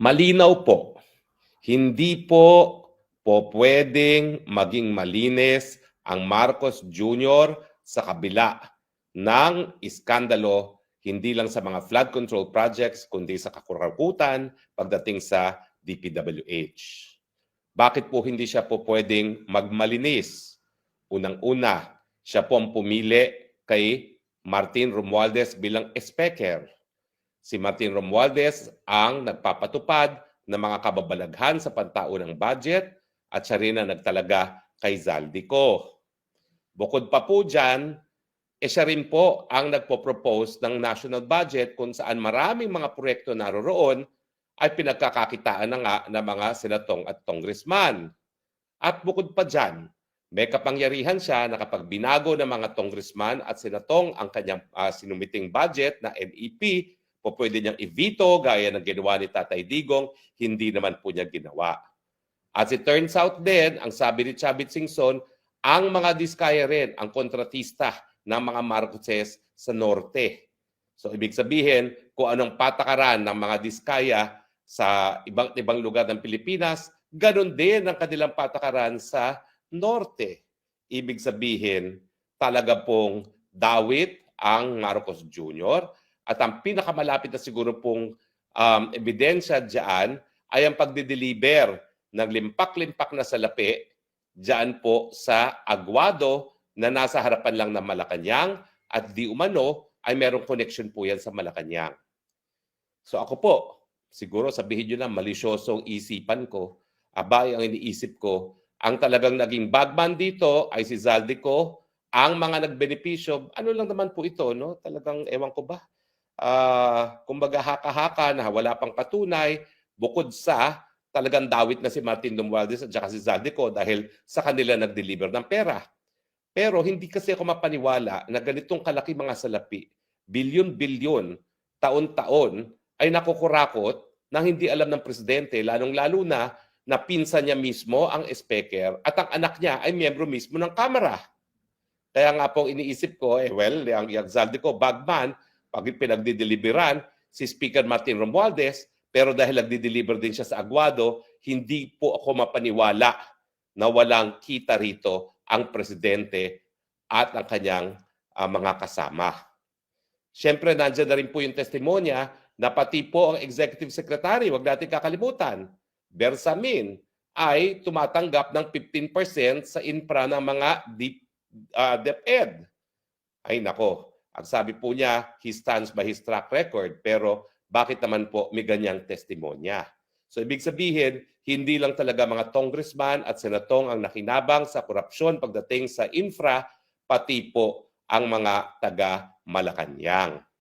Malinaw po, hindi po po pwedeng maging malinis ang Marcos Jr. sa kabila ng iskandalo hindi lang sa mga flood control projects kundi sa kakurakutan pagdating sa DPWH. Bakit po hindi siya po pwedeng magmalinis? Unang-una, siya po ang pumili kay Martin Romualdez bilang speaker. Si Martin Romualdez ang nagpapatupad ng mga kababalaghan sa pantaunang budget at siya rin ang nagtalaga kay Zaldico. Bukod pa po dyan, eh siya rin po ang nagpo-propose ng national budget kung saan maraming mga proyekto naroroon ay pinagkakakitaan na nga ng mga senatong at congressman. At bukod pa dyan, may kapangyarihan siya na kapag binago ng mga congressman at senatong ang kanyang ah, sinumiting budget na NEP, po pwede niyang i-veto gaya ng ginawa ni Tatay Digong, hindi naman po niya ginawa. As it turns out din, ang sabi ni Chavit Singson, ang mga diskaya rin ang kontratista ng mga Marcoses sa norte. So ibig sabihin, kung anong patakaran ng mga diskaya sa ibang ibang lugar ng Pilipinas, ganun din ang kanilang patakaran sa norte. Ibig sabihin, talaga pong dawit ang Marcos Jr. At ang pinakamalapit na siguro pong um, ebidensya diyan ay ang pagdideliver ng limpak-limpak na salapi diyan po sa Aguado na nasa harapan lang ng Malacanang at di umano ay merong connection po yan sa Malacanang. So ako po, siguro sabihin nyo na malisyosong isipan ko, abay ang iniisip ko, ang talagang naging bagman dito ay si Zaldico, ang mga nagbenepisyo, ano lang naman po ito, no? Talagang ewan ko ba, ah kumbaga haka-haka na wala pang patunay, bukod sa talagang dawit na si Martin Romualdez at saka si Zaldico dahil sa kanila nag-deliver ng pera. Pero hindi kasi ako mapaniwala na ganitong kalaki mga salapi, bilyon-bilyon, taon-taon, ay nakukurakot nang hindi alam ng presidente, lalong-lalo na na pinsan niya mismo ang speaker at ang anak niya ay miyembro mismo ng Kamara. Kaya nga po iniisip ko, eh well, ang Yagzalde ko, bagman, pag pinagdideliveran si Speaker Martin Romualdez, pero dahil nagdi-deliver din siya sa Aguado, hindi po ako mapaniwala na walang kita rito ang presidente at ang kanyang ah, mga kasama. Siyempre, nandiyan na rin po yung testimonya na pati po ang executive secretary, wag natin kakalimutan, Bersamin, ay tumatanggap ng 15% sa infra ng mga deep, ah, DepEd. Ay nako, ang sabi po niya, he stands by his track record, pero bakit naman po may ganyang testimonya? So ibig sabihin, hindi lang talaga mga congressman at senatong ang nakinabang sa korupsyon pagdating sa infra, pati po ang mga taga Malacanang.